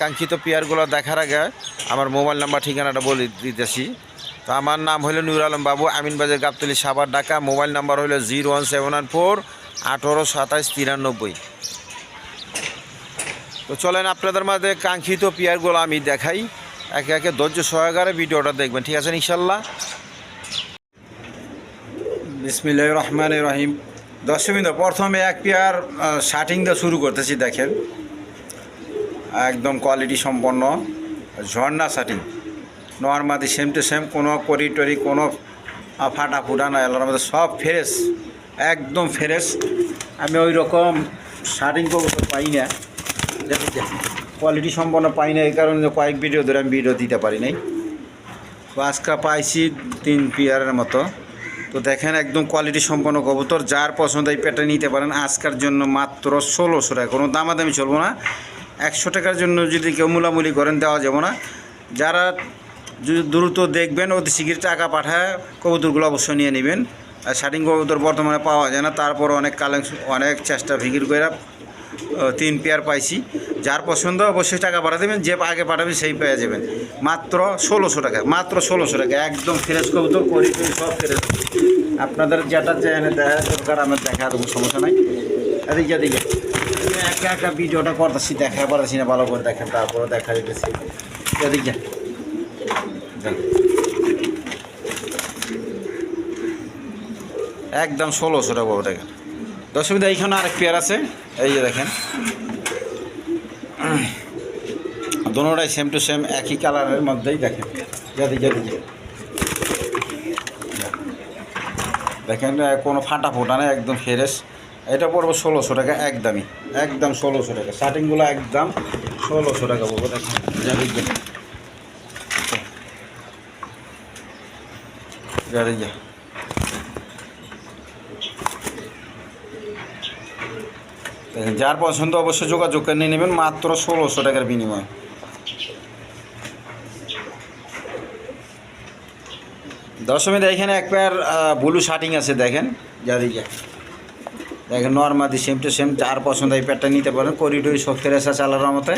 কাঙ্ক্ষিত পেয়ারগুলো দেখার আগে আমার মোবাইল নাম্বার, ঠিকানাটা বলে দিতেছি। তো আমার নাম হলো নুর আলম বাবু আমিনবাজার গাবতলি সাবার ঢাকা। মোবাইল নাম্বার হলো zero one seven one four আঠেরো সাতাশ তিরানব্বই। তো চলেন আপনাদের মাঝে কাঙ্ক্ষিত পেয়ারগুলো আমি দেখাই। একে একে ধৈর্য সহকারে ভিডিওটা দেখবেন, ঠিক আছে ইনশাল্লাহ? বিসমিল্লাহ রহমান রহিম। দর্শকবৃন্দ প্রথমে এক পেয়ার শার্টিং দিয়ে শুরু করতেছি, দেখেন। একদম কোয়ালিটি সম্পন্ন ঝর্ণা শার্টিং নর্মাদি সেম টু সেম কোনো করি টরি, কোনো ফাটা ফুটা না এলার মধ্যে সব ফ্রেশ একদম ফ্রেশ আমি ওই রকম শার্টিং কবুতর পাই না। কোয়ালিটি সম্পন্ন পাই না, এই কারণে কয়েক ভিডিও ধরে আমি ভিডিও দিতে পারি নাই। আজকে পাইছি তিন পিয়ারের মতো। তো দেখেন একদম কোয়ালিটি সম্পন্ন কবুতর, যার পছন্দ এই পেটে নিতে পারেন। আজকার জন্য মাত্র ষোলোশো টাকা, কোনো দামাদামি চলবো না। একশো টাকার জন্য যদি কেউ মুলামুলি করেন দেওয়া যাবে না। যারা দ্রুত দেখবেন, অতি শীঘ্র টাকা পাঠায়, কবুতরগুলো অবশ্যই নিয়ে নেবেন। আর শার্টিং কবুতর বর্তমানে পাওয়া যায় না, তারপর অনেক কালেকশন অনেক চেষ্টা ভিগির করে তিন পেয়ার পাইছি। যার পছন্দ অবশ্যই টাকা পাঠা দেবেন, যে আগে পাঠাবেন সেই পেয়ে যাবেন। মাত্র ষোলোশো টাকা, মাত্র ষোলোশো টাকা, একদম ফ্রেশ কবুতর করি সব ফ্রেশ আপনাদের যেটা চেনে দেখা দরকার, আমার দেখা দেবো, সমস্যা নাই। এদিকে এদিকে। আমি একা একা ভিডিওটা করতেছি দেখা পারছি না, ভালো করে দেখেন, তারপরে দেখা যেতেছি এদিকে। একদম ষোলোশো টাকা বাবু দেখেন। দশমিদা এইখানে আরেক পেয়ার আছে। এই যে দেখেন। দোনোটাই সেম টু সেম একই কালারের মধ্যেই দেখেন। দেখেন, কোনো ফাটা ফোটা নেই, একদম ফ্রেশ এটা পড়ব ষোলোশো টাকা, একদমই, একদম ষোলোশো টাকা। শার্টিংগুলো একদম ষোলোশো টাকা বলব দেখেন যা দেখেন, যার পছন্দ অবশ্যই যোগাযোগ করে নিয়ে নেবেন, মাত্র ষোলোশো টাকার বিনিময়ে। দশমীতে এখানে এক পেয়ার ব্লু শার্টিং আছে, দেখেন যাদিকে দেখেন, নর্মাদি সেম টু সেম যার পছন্দ এই প্যাডটা নিতে পারেন। করিডোরি সব ফেরেসা চালার মতে।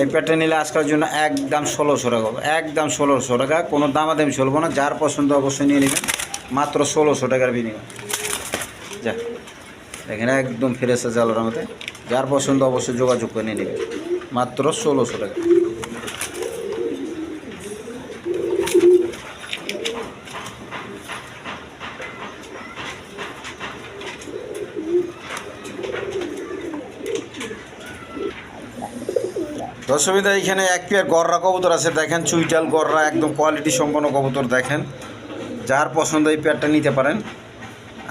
এই প্যাডটা নিলে আজকের জন্য একদম ষোলোশো টাকা হবে। একদম ষোলোশো টাকা, কোনো দামাদামি চলবো না। যার পছন্দ অবশ্যই নিয়ে নেবেন। মাত্র ষোলোশো টাকার বিনিময়। যা, দেখেন, একদম ফ্রেশ আছে মতে। যার পছন্দ অবশ্যই যোগাযোগ করে নিয়ে নেবে মাত্র ষোলোশো টাকা। দর্শবিদা এখানে এক পেয়ার গররা কবুতর আছে। দেখেন চুইটাল গররা, একদম কোয়ালিটি সম্পন্ন কবুতর দেখেন। যার পছন্দ এই পেয়ারটা নিতে পারেন।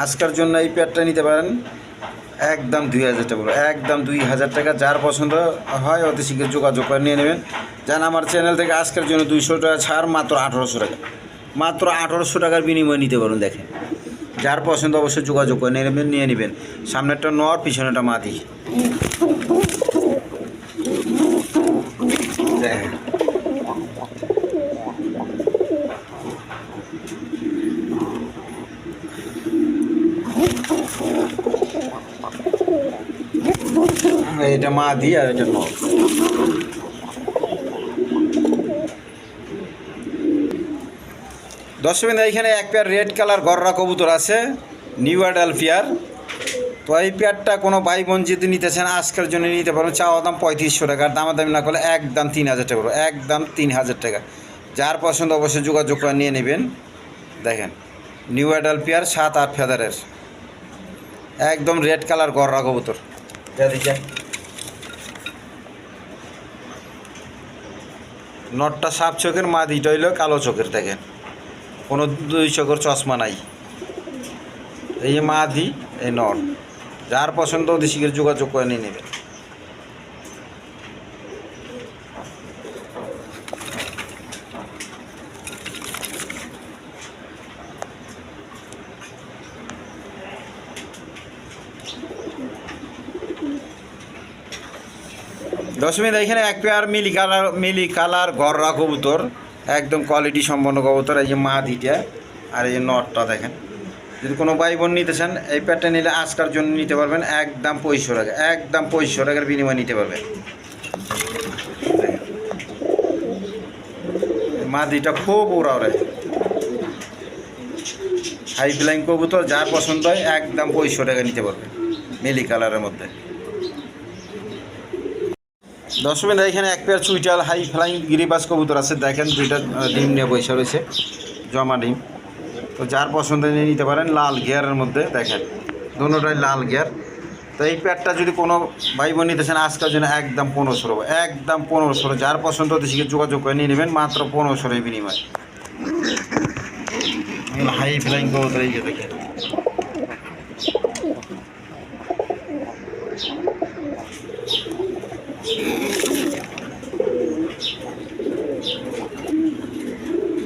আজকের জন্য এই পেয়ারটা নিতে পারেন। একদম দুই হাজার টাকা একদম দুই হাজার টাকা। যার পছন্দ হয় অতি শীঘ্র যোগাযোগ করে নিয়ে নেবেন। যেন আমার চ্যানেল থেকে আজকের জন্য দুইশো টাকা ছাড়, মাত্র আঠারোশো টাকা। মাত্র আঠারোশো টাকার বিনিময়ে নিতে পারুন, দেখেন। যার পছন্দ অবশ্যই যোগাযোগ করে নিয়ে নেবেন নিয়ে নেবেন। সামনেরটা নর পিছনেটা মাদি দেখেন এটা মা দি আর এটা নর এখানে এক পেয়ার রেড কালার গররা কবুতর আছে নিউ অ্যাডাল পেয়ার তো এই পেয়ারটা কোনো ভাই বোন যদি নিতে চান, আজকের জন্য নিতে পারবেন চাওয়া দাম পঁয়ত্রিশশো টাকা দামাদামি না করলে একদম তিন হাজার টাকা। একদম তিন হাজার টাকা। যার পছন্দ অবশ্যই যোগাযোগ করে নিয়ে নেবেন। দেখেন নিউ অ্যাডাল পেয়ার সাত আট ফেদারের একদম রেড কালার গররা কবুতর। এদিকে নটটা সাপ চোখের মা মাদিটা হইল কালো চোখের, দেখেন। কোনো দুই চোখের চশমা নাই। এই যে মাদি, এই নট। যার পছন্দ শীঘ্র যোগাযোগ করে নিয়ে নেবেন। দশমিন এখানে এক পেয়ার মিলি কালার মিলি কালার গররা কবুতর, একদম কোয়ালিটি সম্পন্ন কবুতর, এই যে মা দিটা আর এই যে নটটা দেখেন। যদি কোনো ভাই বোন নিতে চান, এই পেয়ারটা নিলে আজকার জন্য নিতে পারবেন, একদম পঁয়ষো টাকা, একদম পঁয়ষো টাকার বিনিময়ে নিতে পারবেন। মা দিটা খুব ওরা ওরে হাই ফ্লাইং কবুতর, যার পছন্দ হয়, একদম পঁয়ষো টাকা নিতে পারবেন, মিলি কালারের মধ্যে। মিনিট এখানে এক পেয়ার চুইটাল হাই ফ্লাইং গিরিবাস কবুতর আছে। দেখেন, দুইটা ডিম নিয়ে বসে রয়েছে। জমা ডিম। তো যার পছন্দ নিয়ে নিতে পারেন, লাল গিয়ারের মধ্যে, দেখেন দুটোটাই লাল গিয়ার। তো এই প্যাডটা যদি কোনো ভাই বোন নিতে চান, আজকের জন্য একদম পনেরোশো একদম পনেরোশো যার পছন্দ শিখে যোগাযোগ করে নিয়ে নেবেন, মাত্র পনেরোশোর বিনিময়। হাই ফ্লাইং কবুতর এই দেখেন।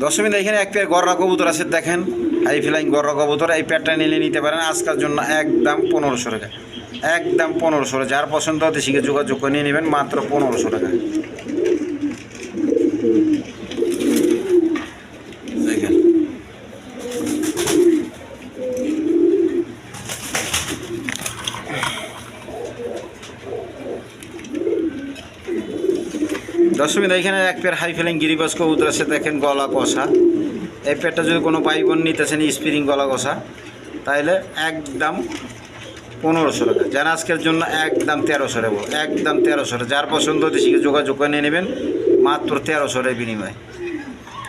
দশমীতে এখানে এক পেয়ার গররা কবুতর আছে, দেখেন। হাই ফিলাইন গররা কবুতর, এই পেয়ারটা নিলে নিতে পারেন, আজকার জন্য একদম পনেরোশো টাকা। একদম পনেরোশো টাকা। যার পছন্দ হতে শিখে যোগাযোগ করে নিয়ে নেবেন, মাত্র পনেরোশো টাকা দেখেন দশমীতে এখানে এক পেয়ার হাই ফেলিং গিরিবাস কবুতর দেখেন গলা কষা। এই পেয়ারটা যদি কোনো পাই বোন নিতেছেন স্প্রিং গলা কষা তাহলে একদম পনেরোশো টাকা। যার আজকের জন্য একদম তেরোশো টাকা একদম তেরোশো টাকা যার পছন্দ হতে শিখে যোগাযোগ করে নিয়ে নেবেন, মাত্র তেরোশো টাকা বিনিময়।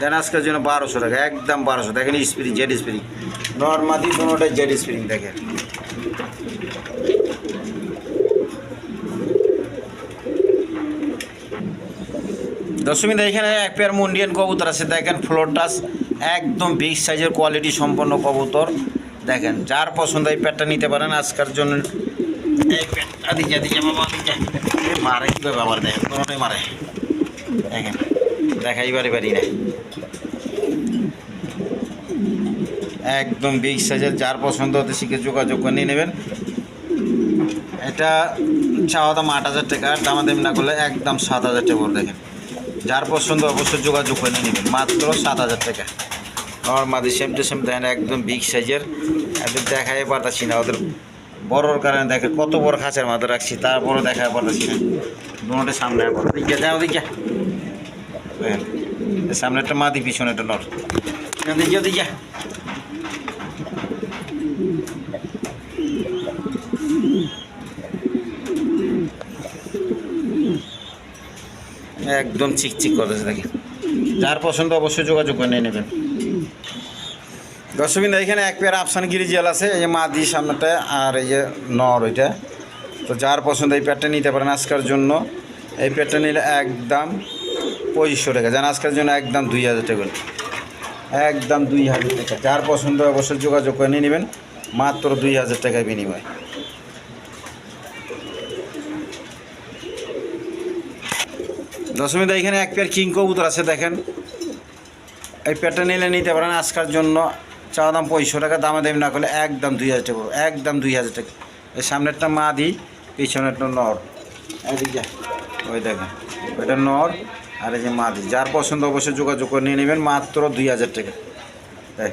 যার আজকের জন্য বারোশো টাকা, একদম বারোশো, দেখেন স্প্রিং, জেড স্প্রিং। নর্মাদি কোনোটাই জেড স্প্রিং দেখেন। দশমীতে এখানে এক পেয়ার মুন্ডিয়ান কবুতর আছে। দেখেন ফ্লোর টাস একদম বিগ সাইজের কোয়ালিটি সম্পন্ন কবুতর। দেখেন, যার পছন্দ এই প্যাটটা নিতে পারেন। আজকের জন্য এই প্যাটটা দিকে দিকে মারে কীভাবে আবার দেখেন, কোনোটাই মারে। দেখেন দেখাইবারে পারি না। একদম বিগ সাইজের যার পছন্দ হতে শিখে যোগাযোগ করে নিয়ে নেবেন। এটা চাওয়া দাম আট হাজার টাকা দামাদামি না করলে একদম সাত হাজার টাকা দেখেন। যার পছন্দ অবশ্যই যোগাযোগ করে নেবেন। মাত্র সাত হাজার টাকা। নর্মাদি সেম টু সেম দেখেন, একদম বিগ সাইজের একদম দেখাই পারতাছি না, ওদের বড়োর কারণে দেখে কত বড় খাঁচার মাথা রাখছি, তারপরও দেখাই পারতাছি না। দুটোটা সামনে দিকে যাও, দিকে। সামনে একটা মাদি পিছনে একটা নর দিকে। একদম চিকচিক করতেছে দেখেন। যার পছন্দ অবশ্যই যোগাযোগ করে নিয়ে নেবেন। দর্শকবিন্দু, এখানে এক পেয়ার আফসান জেল আছে, এই যে মাদি সামনেটা আর এই যে নর ওইটা। তো যার পছন্দ এই পেয়ারটা নিতে পারেন আজকের জন্য। এই পেয়ারটা নিলে একদম পঁচিশশো টাকা। জান আজকের জন্য একদম দুই হাজার টাকা একদম দুই হাজার টাকা। যার পছন্দ অবশ্যই যোগাযোগ করে নিয়ে নেবেন। মাত্র দুই হাজার টাকায় বিনিময়। দশমীতে এখানে এক পেয়ার কিং কবুতর আছে, দেখেন। এই পেয়ারটা নিলে নিতে পারেন আজকার জন্য। চাওয়া দাম পঁয়ষো টাকা, দামে দামি না করলে একদম দুই হাজার টাকা, একদম দুই হাজার টাকা। এই সামনেরটা মা দিই পিছনেরটা নর। এদিকে ওই দেখেন, ওইটা নর আর এই যে মা দিই যার পছন্দ অবশ্যই যোগাযোগ করে নিয়ে নেবেন, মাত্র দুই হাজার টাকা। তাই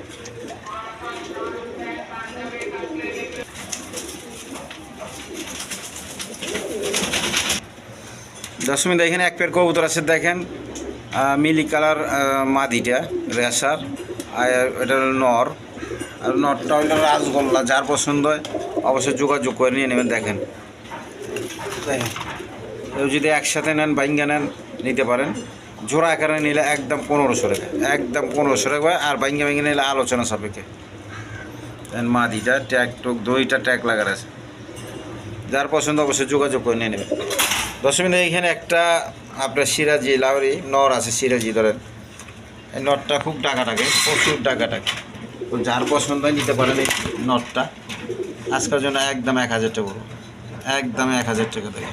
দশমীতে দেখেন, এক পেয়ার কবুতর আছে দেখেন। মিলি কালার মাদিটা রেসার। আর এটা নর। আর নরটা হলো রাজগোল্লা যার পছন্দ হয় অবশ্যই যোগাযোগ করে নিয়ে নেবেন, দেখেন। কেউ যদি একসাথে নেন, বাইঙ্গা নেন, নিতে পারেন। জোড়া আকারে নিলে একদম পনেরোশো টাকা, একদম পনেরোশো টাকা আর বাইঙ্গা বাইঙ্গা নিলে আলোচনা সাপেক্ষে। মাদিটা, ট্যাগ টুক দইটা ট্যাগ লাগার আছে। যার পছন্দ অবশ্যই যোগাযোগ করে নিয়ে নেবেন। দশমিন এইখানে একটা আপনার সিরাজি লাউরি নর আছে সিরাজি, ধরেন। এই নটটা খুব টাকা থাকে প্রচুর টাকা থাকে তো যার পছন্দ হয় নিতে পারেন এই নটটা আজকের জন্য একদম এক হাজার টাকা পড়বে একদম এক হাজার টাকা থেকে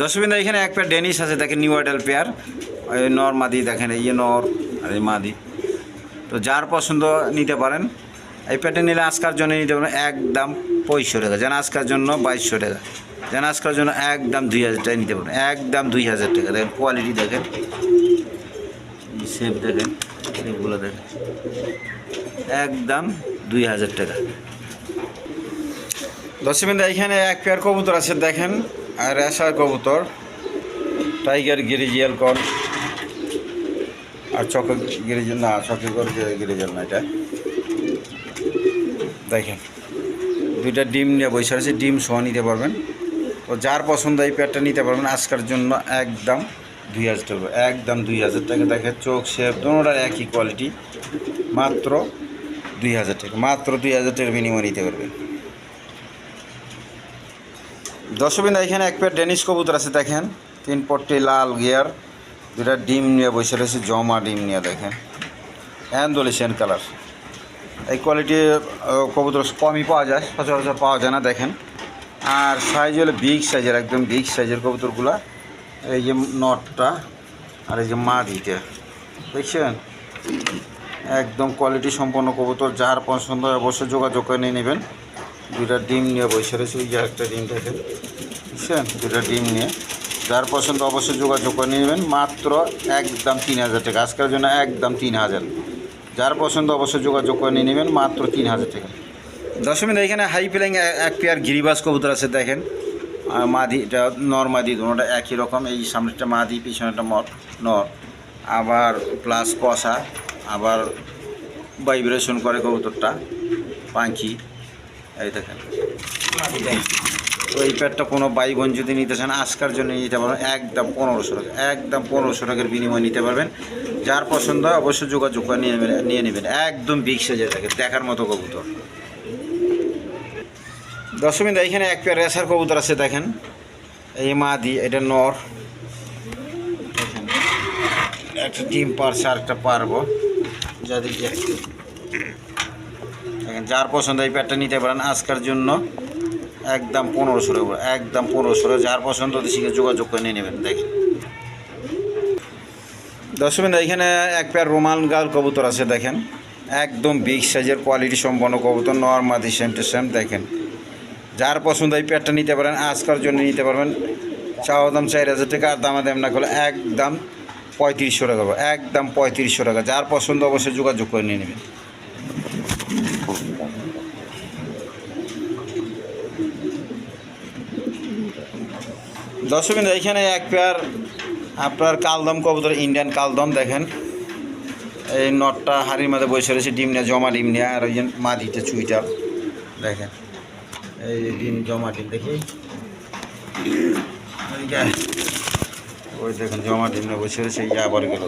দশমিন এখানে এক পেয়ার ডেনিস আছে, দেখেন নিউ আইডাল পেয়ার নর মাদি দেখেন, এই নর আর এই মাদি। তো যার পছন্দ নিতে পারেন এই প্যাটার্ন নিলে আজকার জন্য নিতে পারবেন একদম পঁয়ষট্টি টাকা, যেন আজকার জন্য বাইশশো টাকা, যেন আজকার জন্য একদম দুই হাজার টাকা নিতে পারবেন একদম দুই হাজার টাকা। দেখেন কোয়ালিটি দেখেন শেপ দেখেন, এগুলো দেখেন একদম দুই হাজার টাকা। দশমিন্দা এখানে এক পেয়ার কবুতর আছে, দেখেন, আর রেশার কবুতর টাইগার গিরিজিয়াল কর আর চক গিরিজল না চকিগর গিরিজল না এটা। দেখেন, দুইটা ডিম নিয়ে বসে আছে ডিম সহ নিতে পারবেন। তো যার পছন্দ এই পেয়ারটা নিতে পারবেন, আজকের জন্য একদম দুই হাজার টাকা, একদম দুই হাজার টাকা। দেখেন, চোখ শেপ দুটার একই কোয়ালিটি মাত্র দুই হাজার টাকা, মাত্র দুই হাজার টাকার বিনিময় নিতে পারবেন। দশবিন্দা এখানে এক পেয়ার ডেনিশ কবুতর আছে, দেখেন, তিন পট্টি লাল গিয়ার দুটা ডিম নিয়ে বসে রয়েছে, জমা ডিম নিয়ে, দেখেন। অ্যান্ডোলিশিয়ান কালার। এই কোয়ালিটি কবুতর কমই পাওয়া যায়, সচরাচর পাওয়া যায় না, দেখেন। আর সাইজ হলো বিগ সাইজের একদম বিগ সাইজের কবুতরগুলা। এই যে নটটা আর এই যে মাদিটা দেখছেন? একদম কোয়ালিটি সম্পন্ন কবুতর, যার পছন্দ হয় অবশ্যই যোগাযোগ করে নিয়ে নেবেন। দুইটা ডিম নিয়ে বসে রয়েছে ওই যে একটা ডিম দেখেন। বুঝছেন দুইটা ডিম নিয়ে। যার পছন্দ অবশ্যই যোগাযোগ করে নিয়ে নেবেন, মাত্র একদম তিন হাজার টাকা। আজকের জন্য একদম তিন হাজার। যার পছন্দ অবশ্যই যোগাযোগ করে নিয়ে নেবেন মাত্র তিন হাজার টাকা। দশমিন এখানে হাই ফ্লাইং এক পেয়ার গিরিবাস কবুতর আছে দেখেন। আর মাদি এটা নর মাদি দুটোটা একই রকম। এই সামনেটা মাদি পিছনেটা মর নর। আবার প্লাস কষা আবার ভাইব্রেশন করে কবুতরটা পাখি এই দেখেন। তো এই প্যাডটা কোনো বাই বোন যদি নিতে চান, আজকার জন্য নিতে পারবেন একদম পনেরোশো টাকা, একদম পনেরোশো টাকার বিনিময় নিতে পারবেন। যার পছন্দ হয় অবশ্যই যোগাযোগ করে নিয়ে নিয়ে নেবেন। একদম বিগ সাইজের থাকে, দেখার মতো কবুতর। দশমিন এখানে এক পেয়ার রেসার কবুতর আছে, দেখেন। এই মাদি, এটা নর। একটা ডিম পারছে আর একটা পারব দেখেন, যার পছন্দ এই প্যাডটা নিতে পারেন আজকার জন্য। একদম পনেরোশো টাকা একদম পনেরোশো টাকা যার পছন্দ সঙ্গে যোগাযোগ করে নিয়ে নেবেন, দেখেন। দশমিন এখানে এক পেয়ার রোমান গাল কবুতর আছে, দেখেন। একদম বিগ সাইজের কোয়ালিটি সম্পন্ন কবুতর নর্মাদি সেম টু সেম দেখেন। যার পছন্দ এই প্যাডটা নিতে পারেন, আজকার জন্য নিতে পারবেন। চাওয়া দাম চার হাজার টাকা, আর দামা দাম না করলে একদম পঁয়ত্রিশশো টাকা। একদম পঁয়ত্রিশশো টাকা। যার পছন্দ অবশ্যই যোগাযোগ করে নিয়ে নেবেন। দর্শক এইখানে এক পেয়ার আপনার কালদম কবুতর ইন্ডিয়ান কালদম, দেখেন। এই নটটা হাড়ির মধ্যে বসে রয়েছে, ডিম নিয়ে, জমা ডিম নিয়ে, আর ওই যে মাদিটা চুইটা, দেখেন। এই ডিম, জমা ডিম, দেখি। ওই দেখেন, জমা ডিম নিয়ে বসে রয়েছে, এই যে আবার গেল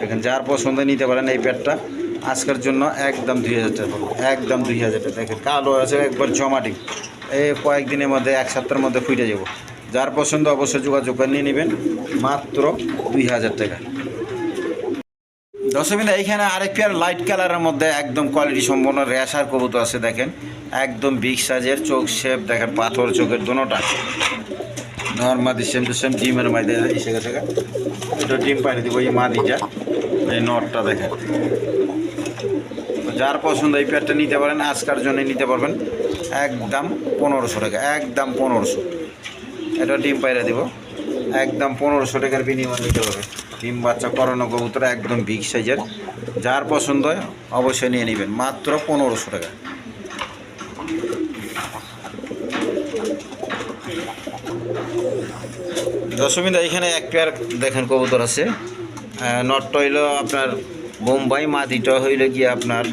দেখেন, যার পছন্দ নিতে পারেন এই প্যাডটা আজকের জন্য একদম দুই হাজার টাকা একদম দুই হাজার টাকা। দেখেন, কালো আছে, একবার জমাটি এই কয়েকদিনের মধ্যে, এক সপ্তাহের মধ্যে ফুটে যাব। যার পছন্দ অবশ্যই যোগাযোগ করে নিয়ে নেবেন, মাত্র দুই হাজার টাকা। দশমিন এইখানে আরেক পেয়ার লাইট কালারের মধ্যে একদম কোয়ালিটি সম্পন্ন রেশার কবুতর আছে, দেখেন। একদম বিগ সাইজের চোখ শেপ দেখেন, পাথর চোখের দোনোটা নর্মাদি সেম টু সেম ডিমের গা। এটা ডিম পাইনি দিব, এই মাদিটা, এই নটটা দেখেন। যার পছন্দ এই প্যাডটা নিতে পারেন, আজকার জন্য নিতে পারবেন। একদম পনেরোশো টাকা, একদম পনেরোশো। এটা ডিম পাইরা দিব। একদম পনেরোশো টাকার বিনিময় নিতে হবে। ডিম বাচ্চা করানো কবুতর একদম বিগ সাইজের যার পছন্দ হয় অবশ্যই নিয়ে নেবেন। মাত্র পনেরোশো টাকা। দশমিদা এখানে এক পেয়ার দেখেন কবুতর আছে। নটটা হইল আপনার বোম্বাই মাদিটা হইল গিয়ে আপনার?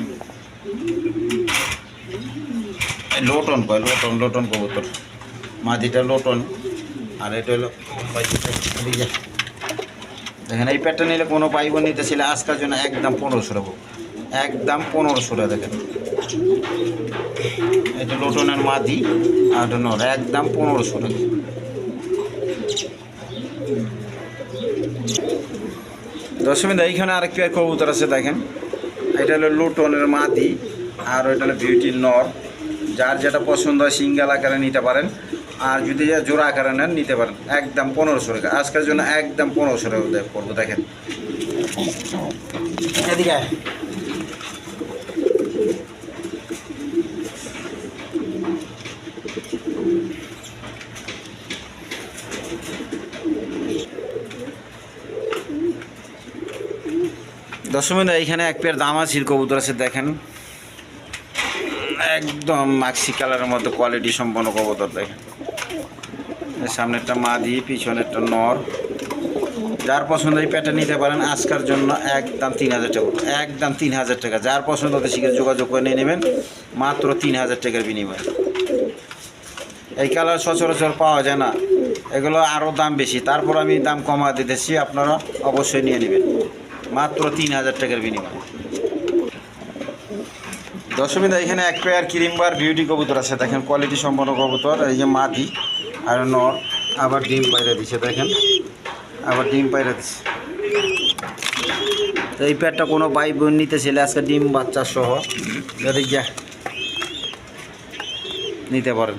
লোটন কয়, লোটন লোটন কবুতর। মাদিটা লোটন, আর এটা বোম্বাই। দেখেন, এই প্যাটটা নিলে কোনো পাইব নিতে ছিল আজকের জন্য একদম পনেরোশো টাকা একদম পনেরোশো টাকা দেখেন। এটা লোটনের মাদি আর নর, একদম পনেরোশো টাকা দশমিদা এইখানে আরেক পেয়ার কবুতর আছে, দেখেন। এটা হলো লুটনের মাদি, আর ওইটা হলো বিউটির নর। যার যেটা পছন্দ হয়, সিঙ্গেল আকারে নিতে পারেন। আর যদি জোড়া আকারে নেন, নিতে পারেন। একদম পনেরোশো টাকা। আজকের জন্য একদম পনেরোশো টাকা করব দেখেন। এদিকে দশমিন এইখানে এক পেয়ার দাম আছে, কবুতর আছে, দেখেন। একদম মাক্সি কালারের মধ্যে কোয়ালিটি সম্পন্ন কবুতর, দেখেন। সামনেরটা মাদি, পিছনেরটা নর। যার পছন্দ এই প্যাটা নিতে পারেন, আজকার জন্য একদম তিন হাজার টাকা। একদম তিন হাজার টাকা। যার পছন্দ শিখে যোগাযোগ করে নিয়ে নেবেন, মাত্র তিন হাজার টাকার বিনিময়ে। এই কালার সচরাচর পাওয়া যায় না। এগুলো আরও দাম বেশি। তারপর আমি দাম কমা দিতেছি, আপনারা অবশ্যই নিয়ে নেবেন। মাত্র তিন হাজার টাকার বিনিময়ে। দশমীদা এখানে এক পেয়ার ক্রিমবার বিউটি কবুতর আছে। দেখেন কোয়ালিটি সম্পন্ন কবুতর। এই যে মাদি আর নর আবার ডিম পাইরা দিছে, দেখেন। আবার ডিম পাইরা দিছে। তো এই পেয়ারটা কোনো বাই বোন নিতে ছেলে আজকে ডিম বাচ্চা সহ। যদি যা, নিতে পারেন।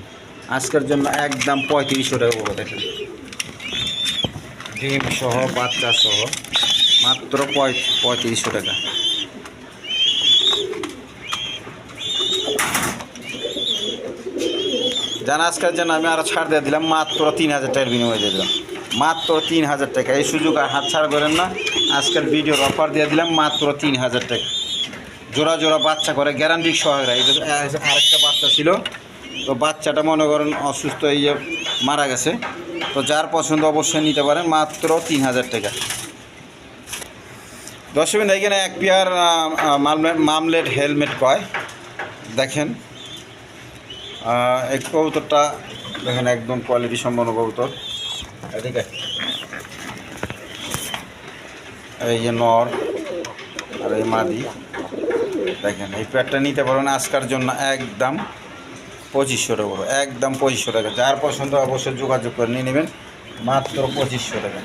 আজকের জন্য একদম পঁয়ত্রিশশো টাকা দেখেন। ডিম সহ, বাচ্চা সহ। মাত্র পঁয় পঁয়ত্রিশশো টাকা। জান, আজকের জন্য আমি আরও ছাড় দিয়ে দিলাম, মাত্র তিন হাজার টাকার বিনিময় দিয়ে দিলাম। মাত্র তিন হাজার টাকা, এই সুযোগ আর হাত ছাড় করেন না। আজকের ভিডিওর অফার দিয়ে দিলাম, মাত্র তিন হাজার টাকা। জোড়া জোড়া বাচ্চা করে গ্যারান্টি সহায়রা এটা আরেকটা বাচ্চা ছিল, তো বাচ্চাটা মনে করেন অসুস্থ, এই মারা গেছে। তো যার পছন্দ অবশ্যই নিতে পারেন, মাত্র তিন হাজার টাকা। দশমিন এখানে এক পেয়ার মামলেট হেলমেট কয়? দেখেন। এই কবুতরটা দেখেন, একদম কোয়ালিটি সম্পন্ন কবুতর। এদিকে এই যে নর আর এই মাদি। দেখেন, এই প্যাডটা নিতে পারবেন আজকার জন্য একদম পঁচিশশো টাকা। একদম পঁচিশশো টাকা। যার পছন্দ অবশ্যই যোগাযোগ করে নিয়ে নেবেন। মাত্র পঁচিশশো টাকা।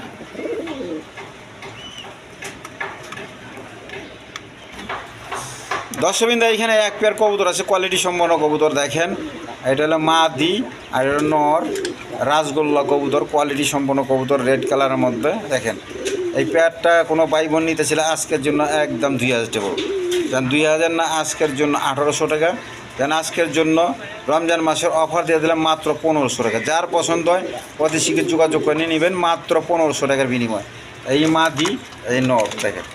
দর্শকবিন্দু, এখানে এক পেয়ার কবুতর আছে কোয়ালিটি সম্পন্ন কবুতর দেখেন। এটা হলো মাদি, আর এটা নর, রাসগোল্লা কবুতর কোয়ালিটি সম্পন্ন কবুতর রেড কালারের মধ্যে, দেখেন। এই পেয়ারটা কোনো ভাই বোন নিতে ছিল আজকের জন্য একদম দুই হাজার টাকা। যেন দুই হাজার না আজকের জন্য আঠারোশো টাকা। যেন আজকের জন্য রমজান মাসের অফার দিয়ে দিলাম মাত্র পনেরোশো টাকা। যার পছন্দ হয় অতি শীঘ্র যোগাযোগ করে নিয়ে নেবেন মাত্র পনেরোশো টাকার বিনিময়। এই মাদি, এই নর, দেখেন।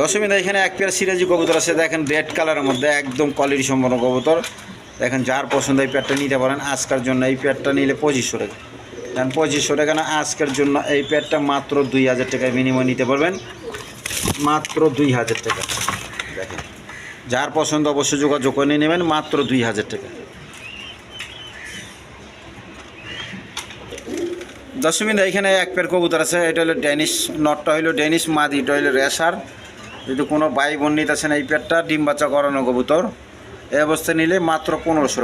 দশমী এখানে এক পেয়ার সিরাজি কবুতর আছে। দেখেন রেড কালারের মধ্যে একদম কোয়ালিটি সম্পন্ন কবুতর। দেখেন যার পছন্দ এই প্যাডটা নিতে পারেন আজকের জন্য। এই প্যাডটা নিলে পঁচিশশো টাকা। দেখেন পঁচিশশো টাকা না, আজকের জন্য এই প্যাডটা মাত্র দুই হাজার টাকায় বিনিময় নিতে পারবেন। মাত্র দুই হাজার টাকা। দেখেন, যার পছন্দ অবশ্যই যোগাযোগ করে নিয়ে নেবেন, মাত্র দুই হাজার টাকা। দশমিন এখানে এক পেয়ার কবুতর আছে। এটা হলো ডেনিশ নটটা হলো ডেনিশ মাদি, এটা হলো রেশার যদি কোনো ভাই বোন নিতেছেন এই পেয়ারটা ডিম বাচ্চা করানো কবুতর, এই অবস্থায় নিলে মাত্র পনেরোশো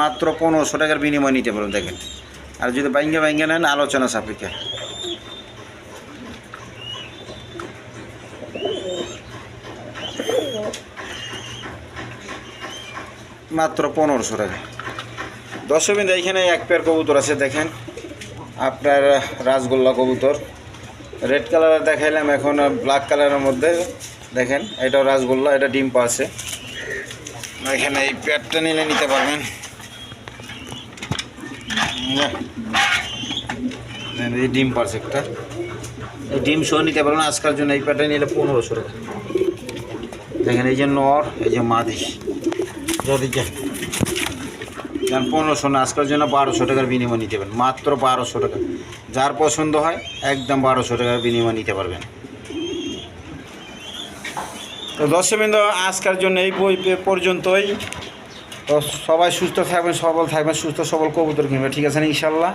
মাত্র পনেরোশো টাকার বিনিময় নিতে পারেন দেখেন। আর যদি বাইঙ্গে বাইঙ্গে নেন, আলোচনা সাপেক্ষে। মাত্র পনেরোশো টাকা। দশমিন এইখানে এক পেয়ার কবুতর আছে, দেখেন। আপনার রাসগোল্লা কবুতর। রেড কালারের দেখাইলাম, এখন ব্ল্যাক কালারের মধ্যে দেখেন, এটাও রাসগোল্লা, এটা ডিম পাচ্ছে এখানে এই প্যাডটা নিলে নিতে পারবেন। এই ডিম পারছে একটা। এই ডিম সহ নিতে পারবেন, আজকের জন্য এই প্যাডটা নিলে পনেরোশো টাকা। দেখেন, এই যে নর, এই যে মাদি। যদি যান, পনেরোশো না, আজকের জন্য বারোশো টাকার বিনিময় নিতে পারবেন মাত্র বারোশো টাকা। যার পছন্দ হয়, একদম বারোশো টাকার বিনিময় নিতে পারবেন। তো দর্শকবৃন্দ আজকের জন্য এই পর্যন্তই। তো সবাই সুস্থ থাকবেন, সবল থাকবেন, সুস্থ সবল কবুতর কিনবে ঠিক আছে না ইনশাল্লাহ?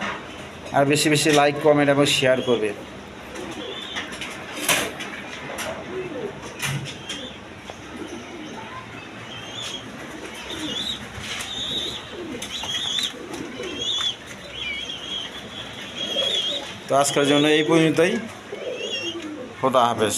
আর বেশি বেশি লাইক কমেন্ট এবং শেয়ার করবে তো আজকের জন্য এই পর্যন্তই। খোদা হাফেজ।